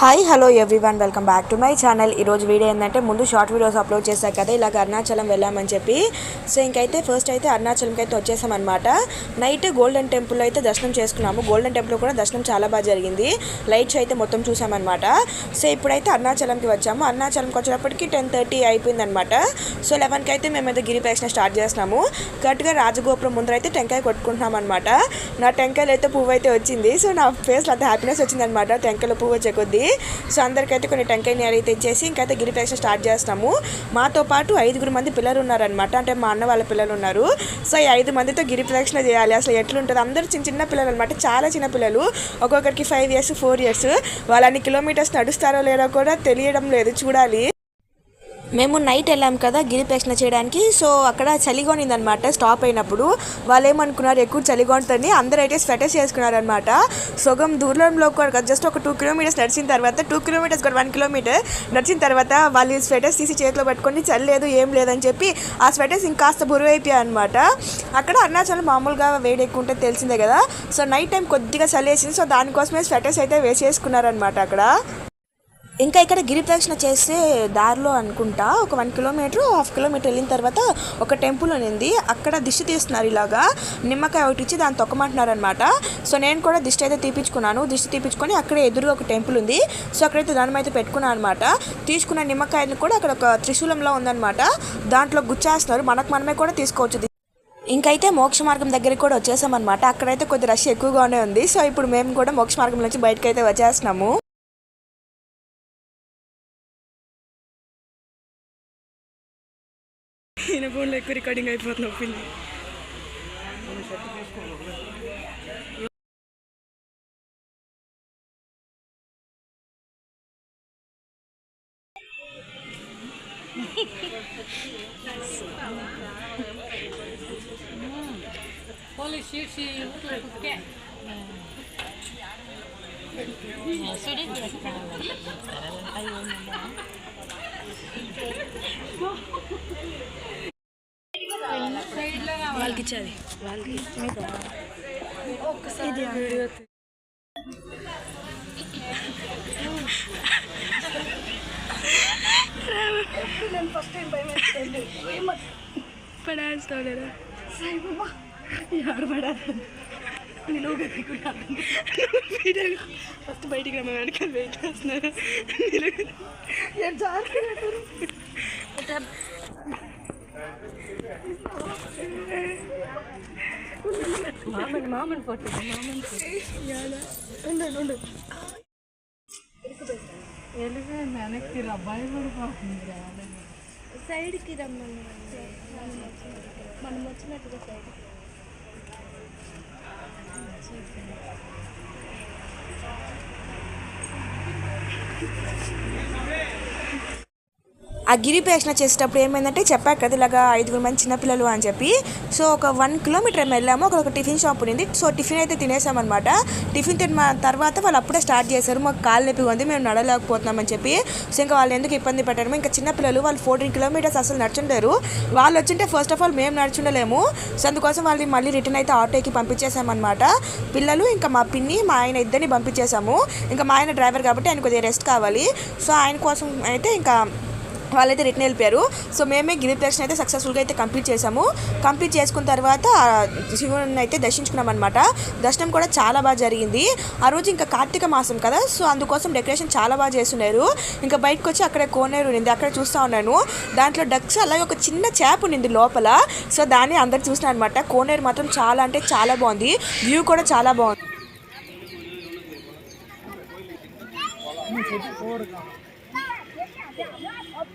Hi hello everyone welcome back to my channel. ఈరోజు video ఏంటంటే ముందు షార్ట్ వీడియోస్ అప్లోడ్ చేశాక కదా ఇలాగ అరుణాచలం వెళ్ళామని చెప్పి. సో ఇంకైతే ఫస్ట్ అయితే అరుణాచలంకి అయితే వచ్చేసామన్నమాట. నైట్ గోల్డెన్ టెంపుల్ అయితే దర్శనం చేసుకున్నాము. గోల్డెన్ టెంపుల్ కూడా దర్శనం చాలా బాగా జరిగింది. లైట్స్ అయితే మొత్తం చూసామన్నమాట. సో ఇప్పుడైతే అరుణాచలంకి వచ్చాము. అరుణాచలంకి వచ్చేటప్పటికి టెన్ థర్టీ అయిపోయిందనమాట సో లెవెన్కి అయితే మేమైతే గిరి ప్రదక్షిణ స్టార్ట్ చేస్తున్నాము కరెక్ట్గా రాజగోపురం ముందర అయితే టెంకాయ కొట్టుకుంటున్నాం అనమాట నా టెంకాయలు అయితే పువ్వు అయితే వచ్చింది. సో నా ఫేస్లో అంత హ్యాపీనెస్ వచ్చిందనమాట టెంకాయలో పువ్వు వచ్చే కొద్దీ. సో అందరికైతే కొన్ని టెంకాయ నీరు అయితే ఇచ్చేసి ఇంకైతే గిరి ప్రదక్షిణ స్టార్ట్ చేస్తాము. మాతో పాటు ఐదుగురు మంది పిల్లలు ఉన్నారనమాట అంటే మా అన్న వాళ్ళ పిల్లలు ఉన్నారు సో ఈ ఐదు మందితో గిరి ప్రదక్షిణ చేయాలి. అసలు ఎట్లుంటుంది? అందరూ చిన్న చిన్న పిల్లలు అనమాట చాలా చిన్న పిల్లలు. ఒక్కొక్కరికి ఫైవ్ ఇయర్స్ ఫోర్ ఇయర్స్ వాళ్ళని కిలోమీటర్స్ నడుస్తారో లేదో కూడా తెలియడం లేదు. చూడాలి. మేము నైట్ వెళ్ళాం కదా గిరి ప్రశ్న చేయడానికి. సో అక్కడ చలిగా ఉన్నదన్నమాట స్టాప్ అయినప్పుడు. వాళ్ళు ఏమనుకున్నారు ఎక్కువ చలిగా ఉంటుంది అందరూ అయితే స్వెటర్స్ చేసుకున్నారనమాట సగం దూరంలో కూడా జస్ట్ ఒక టూ కిలోమీటర్స్ నడిచిన తర్వాత టూ కిలోమీటర్స్ కూడా వన్ కిలోమీటర్ నడిచిన తర్వాత వాళ్ళు స్వెటర్స్ తీసి చేతిలో పట్టుకొని చలి లేదు ఏం లేదని చెప్పి ఆ స్వెటర్స్ ఇంకాస్త బురువు అయిపోయాయి అనమాట అక్కడ అరుణాచలం మామూలుగా వేడి ఎక్కువ ఉంటే తెలిసిందే కదా. సో నైట్ టైం కొద్దిగా చలి వేసింది సో దానికోసమే స్వెటర్స్ అయితే వేసేసుకున్నారనమాట అక్కడ. ఇంకా ఇక్కడ గిరిప్రదక్షిణ చేసే దారిలో అనుకుంటా ఒక వన్ కిలోమీటర్ హాఫ్ కిలోమీటర్ వెళ్ళిన తర్వాత ఒక టెంపుల్ ఉంది అక్కడ దిష్టి తీస్తున్నారు ఇలాగా. నిమ్మకాయ ఒకటి ఇచ్చి దాన్ని తొక్కమంటున్నారు అనమాట సో నేను కూడా దిష్టి అయితే తీపించుకున్నాను దిష్టి తీపించుకొని అక్కడే ఎదురుగా ఒక టెంపుల్ ఉంది. సో అక్కడైతే దాని అయితే పెట్టుకున్నాను అనమాట తీసుకున్న నిమ్మకాయని కూడా అక్కడ ఒక త్రిశూలంలో ఉందన్నమాట. దాంట్లో గుచ్చేస్తున్నారు. మనకు మనమే కూడా తీసుకోవచ్చు ఇంకైతే మోక్ష మార్గం దగ్గరికి కూడా వచ్చేసామన్నమాట. అక్కడైతే కొద్ది రష్ ఎక్కువగానే ఉంది. సో ఇప్పుడు మేము కూడా మోక్ష మార్గం నుంచి బయటకు అయితే వచ్చేస్తున్నాము. ఈయన ఫోన్లో ఎక్కువ రికార్డింగ్ అయిపోతుంది ఒప్పింది Holy Shit, she looks like a cat. వాళ్ళకి ఇచ్చేది వాళ్ళకి ఇది పడేస్తావు కదా? ఫస్ట్ బయటికి రమ్మ వెనకాల వెయిట్ చేస్తున్నారు మామని మామని ఫోటో మామని ఎలుగు వెనక్కి అబ్బాయి పడిపోతుంది సైడ్కి రమ్మని మనం వచ్చినట్టుగా సైడ్ ఆ గిరి ప్రదక్షిణ చేసేటప్పుడు ఏమైందంటే చెప్పారు కదా ఇలాగా ఐదుగురు మంది చిన్నపిల్లలు అని చెప్పి. సో ఒక వన్ కిలోమీటర్ వెళ్ళాము అక్కడ ఒక టిఫిన్ షాప్ ఉంది సో టిఫిన్ అయితే తినేసామన్నమాట. టిఫిన్ తిన్న తర్వాత వాళ్ళు అప్పుడే స్టార్ట్ చేశారు మాకు కాలు నొప్పి ఉంది మేము నడలేకపోతున్నామని చెప్పి. సో ఇంకా వాళ్ళు ఎందుకు ఇబ్బంది పెట్టారు ఇంకా చిన్నపిల్లలు వాళ్ళు ఫోర్టీన్ కిలోమీటర్స్ అసలు నడుచుంటారు వాళ్ళు వచ్చింటే ఫస్ట్ ఆఫ్ ఆల్ మేము నడుచుండలేము. సో అందుకోసం వాళ్ళని మళ్ళీ రిటర్న్ అయితే ఆటోకి పంపించేసామన్నమాట. పిల్లలు ఇంకా మా పిన్ని మా ఆయన ఇద్దరిని పంపించేసాము. ఇంకా మా ఆయన డ్రైవర్ కాబట్టి ఆయన కొద్దిగా రెస్ట్ కావాలి. సో ఆయన కోసం అయితే ఇంకా వాళ్ళైతే రిటర్న్ వెళ్ళిపోయారు. సో మేమే గిరి దర్శనం అయితే సక్సెస్ఫుల్గా అయితే కంప్లీట్ చేసాము కంప్లీట్ చేసుకున్న తర్వాత శివుని అయితే దర్శించుకున్నాం అనమాట దర్శనం కూడా చాలా బాగా జరిగింది. ఆ రోజు ఇంకా కార్తీక మాసం కదా సో అందుకోసం డెకరేషన్ చాలా బాగా చేస్తున్నారు. ఇంకా బయటకు వచ్చి అక్కడ కోనేరు ఉంది అక్కడ చూస్తూ ఉన్నాను. దాంట్లో డక్స్ అలాగే ఒక చిన్న చేప ఉంది లోపల. సో దాన్ని అందరు చూసిన అనమాట కోనేరు మాత్రం చాలా అంటే చాలా బాగుంది. వ్యూ కూడా చాలా బాగుంది. స్వామి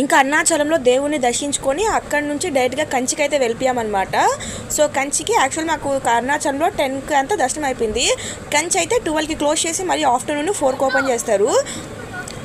ఇంకా అరుణాచలంలో దేవుణ్ణి దర్శించుకొని అక్కడి నుంచి డైరెక్ట్గా కంచికి అయితే వెళ్ళిపోయామన్నమాట. సో కంచికి యాక్చువల్ మాకు అరుణాచలంలో టెన్కి అంతా దర్శనం అయిపోయింది. కంచి అయితే ట్వెల్వ్కి క్లోజ్ చేసి మళ్ళీ ఆఫ్టర్నూన్ ఫోర్కి ఓపెన్ చేస్తారు.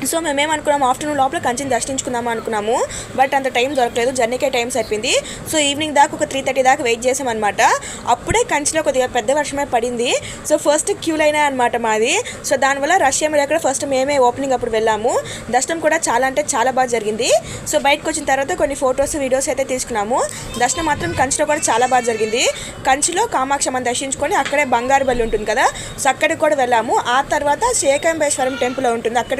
సో మేమేమనుకున్నాము ఆఫ్టర్నూన్ లోపల కంచిని దర్శించుకుందాము అనుకున్నాము. బట్ అంత టైం దొరకలేదు. జర్నీకే టైం సరిపోయింది. సో ఈవినింగ్ దాకా ఒక త్రీ థర్టీ దాకా వెయిట్ చేసామన్నమాట అప్పుడే కంచిలో కొద్దిగా పెద్ద వర్షమే పడింది. సో ఫస్ట్ క్యూ లైన్ అనమాట మాది. సో దానివల్ల రష్ ఏమి లేకుండా ఫస్ట్ మేమే ఓపెనింగ్ అప్పుడు వెళ్ళాము. దర్శనం కూడా చాలా అంటే చాలా బాగా జరిగింది. సో బయటకు వచ్చిన తర్వాత కొన్ని ఫొటోస్ వీడియోస్ అయితే తీసుకున్నాము. దర్శనం మాత్రం కంచిలో కూడా చాలా బాగా జరిగింది. కంచిలో కామాక్షమ్మని దర్శించుకొని అక్కడే బంగారు బల్లి ఉంటుంది కదా? సో అక్కడికి కూడా వెళ్ళాము. ఆ తర్వాత శేకంబేశ్వరం టెంపుల్ ఉంటుంది. అక్కడ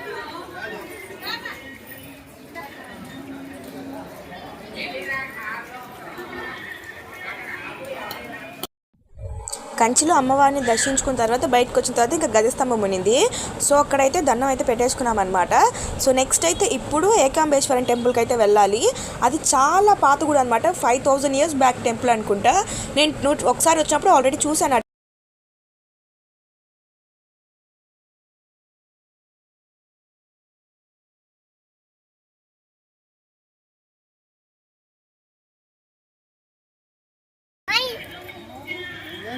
కంచిలో అమ్మవారిని దర్శించుకున్న తర్వాత బయటకు వచ్చిన తర్వాత ఇంకా గజస్తంభం ఉన్నింది సో అక్కడైతే దండం అయితే పెట్టేసుకున్నాం అనమాట సో నెక్స్ట్ అయితే ఇప్పుడు ఏకాంబేశ్వరం టెంపుల్కి అయితే వెళ్ళాలి. అది చాలా పాత గుడి అనమాట five thousand years back temple అనుకుంటా. నేను ఒకసారి వచ్చినప్పుడు ఆల్రెడీ చూశాను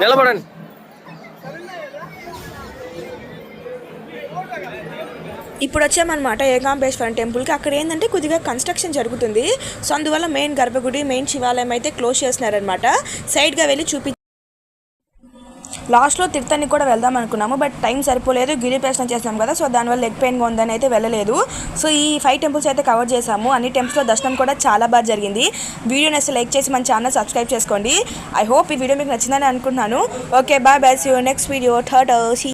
నిలబడండి. ఇప్పుడు వచ్చామన్నమాట ఏకాంబేశ్వరం టెంపుల్కి. అక్కడ ఏంటంటే కొద్దిగా కన్స్ట్రక్షన్ జరుగుతుంది. సో అందువల్ల మెయిన్ గర్భగుడి మెయిన్ శివాలయం అయితే క్లోజ్ చేస్తున్నారనమాట సైడ్గా వెళ్ళి చూపి లాస్ట్లో తిరుత్తనికి కూడా వెళ్దాం అనుకున్నాము బట్ టైం సరిపోలేదు. గిరి ప్రశ్న చేసాం కదా సో దానివల్ల లెగ్ పెయిన్గా ఉందని అయితే వెళ్ళలేదు. సో ఈ ఫైవ్ టెంపుల్స్ అయితే కవర్ చేసాము అన్ని టెంపుల్స్లో దర్శనం కూడా చాలా బాగా జరిగింది. వీడియోని అసలు లైక్ చేసి మన ఛానల్ సబ్స్క్రైబ్ చేసుకోండి. ఐ హోప్ ఈ వీడియో మీకు నచ్చిందని అనుకుంటున్నాను. Okay bye bye see next video. Third